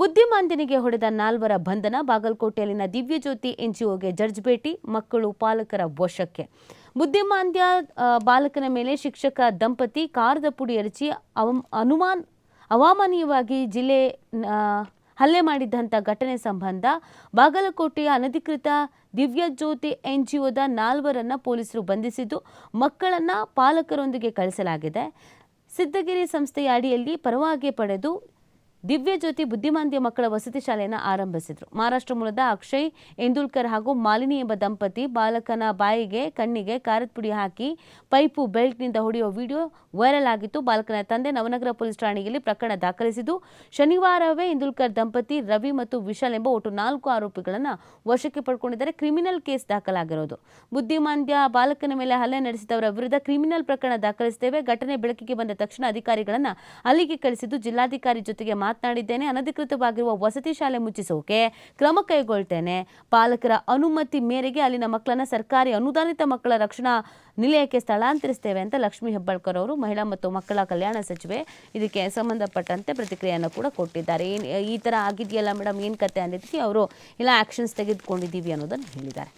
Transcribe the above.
ಬುದ್ಧಿಮಾಂದ್ಯನಿಗೆ ಹೊಡೆದ ನಾಲ್ವರ ಬಂಧನ ಬಾಗಲಕೋಟೆಯಲ್ಲಿನ ದಿವ್ಯಜ್ಯೋತಿ ಎನ್ಜಿಒಗೆ ಜಡ್ಜ್ ಭೇಟಿ, ಮಕ್ಕಳು ಪಾಲಕರ ವಶಕ್ಕೆ. ಬುದ್ಧಿಮಾಂದ್ಯ ಬಾಲಕನ ಮೇಲೆ ಶಿಕ್ಷಕ ದಂಪತಿ ಕಾರದ ಪುಡಿ ಎರಚಿ ಅವ, ಅನುಮಾನ್, ಅವಾಮಾನೀಯವಾಗಿ ಜಿಲ್ಲೆ ಹಲ್ಲೆ ಮಾಡಿದ್ದಂಥ ಘಟನೆ ಸಂಬಂಧ ಬಾಗಲಕೋಟೆಯ ಅನಧಿಕೃತ ದಿವ್ಯಜ್ಯೋತಿ ಎನ್ಜಿಒದ ನಾಲ್ವರನ್ನ ಪೊಲೀಸರು ಬಂಧಿಸಿದ್ದು, ಮಕ್ಕಳನ್ನ ಪಾಲಕರೊಂದಿಗೆ ಕಳಿಸಲಾಗಿದೆ. ಸಿದ್ದಗಿರಿ ಸಂಸ್ಥೆಯ ಅಡಿಯಲ್ಲಿ ಪರವಾಗಿ ಪಡೆದು ದಿವ್ಯಜ್ಯೋತಿ ಬುದ್ಧಿಮಾಂದ್ಯ ಮಕ್ಕಳ ವಸತಿ ಶಾಲೆಯನ್ನು ಆರಂಭಿಸಿದರು. ಮಹಾರಾಷ್ಟ್ರ ಮೂಲದ ಅಕ್ಷಯ್, ಎಂದೂಲ್ಕರ್ ಹಾಗೂ ಮಾಲಿನಿ ಎಂಬ ದಂಪತಿ ಬಾಲಕನ ಬಾಯಿಗೆ, ಕಣ್ಣಿಗೆ ಖಾರದ ಪುಡಿ ಹಾಕಿ ಪೈಪು ಬೆಲ್ಟ್ನಿಂದ ಹೊಡೆಯುವ ವಿಡಿಯೋ ವೈರಲ್ ಆಗಿತ್ತು. ಬಾಲಕನ ತಂದೆ ನವನಗರ ಪೊಲೀಸ್ ಠಾಣೆಯಲ್ಲಿ ಪ್ರಕರಣ ದಾಖಲಿಸಿದ್ದು, ಶನಿವಾರವೇ ಇಂದುಲ್ಕರ್ ದಂಪತಿ ರವಿ ಮತ್ತು ವಿಶಾಲ್ ಎಂಬ ಒಟ್ಟು ನಾಲ್ಕು ಆರೋಪಿಗಳನ್ನು ವಶಕ್ಕೆ ಪಡ್ಕೊಂಡಿದ್ದಾರೆ. ಕ್ರಿಮಿನಲ್ ಕೇಸ್ ದಾಖಲಾಗಿರೋದು. ಬುದ್ಧಿಮಾಂದ್ಯ ಬಾಲಕನ ಮೇಲೆ ಹಲ್ಲೆ ನಡೆಸಿದವರ ವಿರುದ್ಧ ಕ್ರಿಮಿನಲ್ ಪ್ರಕರಣ ದಾಖಲಿಸಿದ್ದೇವೆ ಘಟನೆ ಬೆಳಕಿಗೆ ಬಂದ ತಕ್ಷಣ ಅಧಿಕಾರಿಗಳನ್ನು ಅಲ್ಲಿಗೆ ಕಳಿಸಿದ್ದು, ಜಿಲ್ಲಾಧಿಕಾರಿ ಜೊತೆಗೆ ಮಾತನಾಡಿದ್ದೇನೆ. ಅನಧಿಕೃತವಾಗಿರುವ ವಸತಿ ಶಾಲೆ ಮುಚ್ಚಿಸೋಕೆ ಕ್ರಮ ಕೈಗೊಳ್ತೇನೆ. ಪಾಲಕರ ಅನುಮತಿ ಮೇರೆಗೆ ಅಲ್ಲಿನ ಮಕ್ಕಳನ್ನ ಸರ್ಕಾರಿ ಅನುದಾನಿತ ಮಕ್ಕಳ ರಕ್ಷಣಾ ನಿಲಯಕ್ಕೆ ಸ್ಥಳಾಂತರಿಸ್ತೇವೆ ಅಂತ ಲಕ್ಷ್ಮೀ ಹೆಬ್ಬಾಳ್ಕರ್ ಅವರು, ಮಹಿಳಾ ಮತ್ತು ಮಕ್ಕಳ ಕಲ್ಯಾಣ ಸಚಿವೆ, ಇದಕ್ಕೆ ಸಂಬಂಧಪಟ್ಟಂತೆ ಪ್ರತಿಕ್ರಿಯೆಯನ್ನು ಕೂಡ ಕೊಟ್ಟಿದ್ದಾರೆ. ಏನು ಈ ಥರ ಆಗಿದೆಯಲ್ಲ ಮೇಡಮ್ ಏನು ಕತೆ ಅನ್ನೋದಕ್ಕೆ ಅವರು ಇಲ್ಲ ಆ್ಯಕ್ಷನ್ಸ್ ತೆಗೆದುಕೊಂಡಿದ್ದೀವಿ ಅನ್ನೋದನ್ನು ಹೇಳಿದ್ದಾರೆ.